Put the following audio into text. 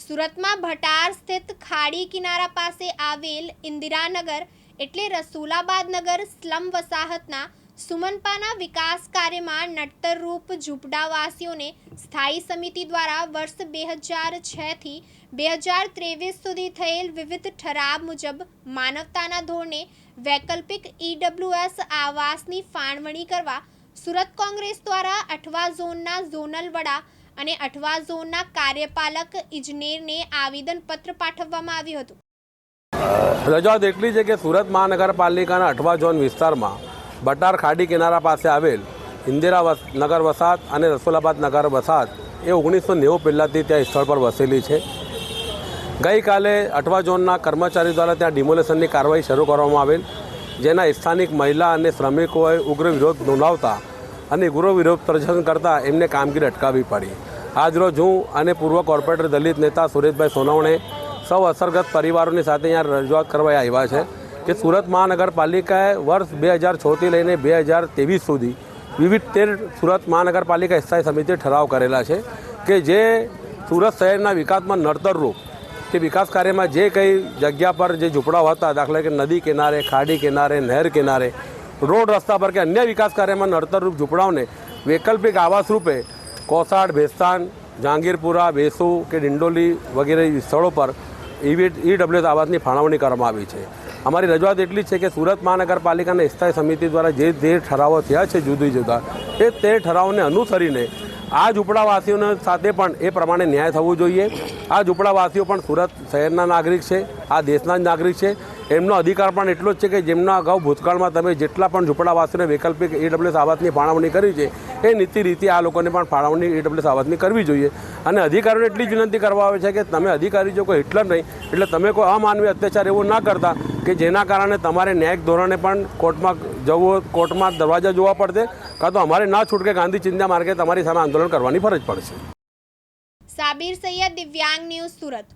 સુરતમાં ભટાર સ્થિત ખાડી કિનારા પાસે આવેલ ઇન્દિરાનગર એટલે રસુલાબાદ નગર સ્લમ વસાહતના સુમનપાના વિકાસ કાર્યમાં નડતરરૂપ ઝૂંપડાવાસીઓને સ્થાયી સમિતિ દ્વારા વર્ષ બે હજાર છથી બે હજાર ત્રેવીસ સુધી થયેલ વિવિધ ઠરાવ મુજબ માનવતાના ધોરણે વૈકલ્પિક ઈડબ્લ્યુએસ આવાસની ફાળવણી કરવા સુરત કોંગ્રેસ દ્વારા અઠવા ઝોનના ઝોનલ વડા અને અઠવા ઝોનના કાર્યપાલક ઇજનેરને આવેદનપત્ર પાઠવવામાં આવ્યું હતું. રજૂઆત એટલી છે કે સુરત મહાનગરપાલિકાના અઠવા ઝોન વિસ્તારમાં બટાર ખાડી કિનારા પાસે આવેલ ઇન્દિરા નગર વસાત અને રસુલાબાદ નગર વસાત એ ઓગણીસો નેવું પહેલાંથી ત્યાં સ્થળ પર વસેલી છે. ગઈકાલે અઠવા ઝોનના કર્મચારી દ્વારા ત્યાં ડિમોલેશનની કાર્યવાહી શરૂ કરવામાં આવેલ, જેના સ્થાનિક મહિલા અને શ્રમિકોએ ઉગ્ર વિરોધ નોંધાવતા અને ઉગ્ર વિરોધ પ્રદર્શન કરતાં એમને કામગીરી અટકાવવી પડી. આજરોજ હું અને પૂર્વ કોર્પોરેટર દલિત નેતા સુરેશભાઈ સોનવણે સૌ અસરગ્રસ્ત પરિવારોની સાથે અહીંયા રજૂઆત કરવા આવ્યા છે કે સુરત મહાનગરપાલિકાએ વર્ષ બે હજાર છથી લઈને બે હજાર ત્રેવીસ સુધી વિવિધ તેર સુરત મહાનગરપાલિકા સ્થાયી સમિતિ ઠરાવ કરેલા છે કે જે સુરત શહેરના વિકાસમાં નડતરરૂપ કે વિકાસ કાર્યમાં જે કંઈ જગ્યા પર જે ઝૂંપડાઓ હતા, દાખલા કે નદી કિનારે, ખાડી કિનારે, નહેર કિનારે, રોડ રસ્તા પર કે અન્ય વિકાસ કાર્યમાં નડતરરૂપ ઝૂંપડાઓને વૈકલ્પિક આવાસ રૂપે કોસાડ, ભેસ્તાન, જહાંગીરપુરા વેસુ કે ડિંડોલી વગેરે સ્થળો પર ઈવી ઈડબ્લ્યુએસ આવાસની ફાળવણી કરવામાં આવી છે. અમારી રજૂઆત એટલી છે કે સુરત મહાનગરપાલિકાના સ્થાયી સમિતિ દ્વારા જે જે ઠરાવો થયા છે જુદી જુદા એ તે ઠરાવોને અનુસરીને આ ઝૂંપડાવાસીઓને સાથે પણ એ પ્રમાણે ન્યાય થવો જોઈએ. આ ઝૂંપડાવાસીઓ પણ સુરત શહેરના નાગરિક છે, આ દેશના જ નાગરિક છે. એમનો અધિકાર પણ એટલો જ છે કે જેમના અગાઉ ભૂતકાળમાં તમે જેટલા પણ ઝૂંપડાવાસીઓને વૈકલ્પિક ઈડબ્લ્યુએસ આવાસની ફાળવણી કરી છે, એ નીતિ રીતે આ લોકોને પણ ફાળવણી ઈડબ્લ્યુએસ આવાસની કરવી જોઈએ. અને અધિકારીઓને એટલી જ વિનંતી કરવા આવે છે કે તમે અધિકારી જો કોઈ હિટલર નહીં, એટલે તમે કોઈ અમાનવી અત્યાચાર એવો ના કરતા કે જેના કારણે તમારે ન્યાયિક ધોરણે પણ કોર્ટમાં જવું કોર્ટમાં દરવાજા જોવા પડશે, કાં તો અમારે ના છૂટકે ગાંધી ચિંતા માર્ગે તમારી સામે આંદોલન કરવાની ફરજ પડશે. સાબિર સૈયદ, દિવ્યાંગ ન્યૂઝ સુરત.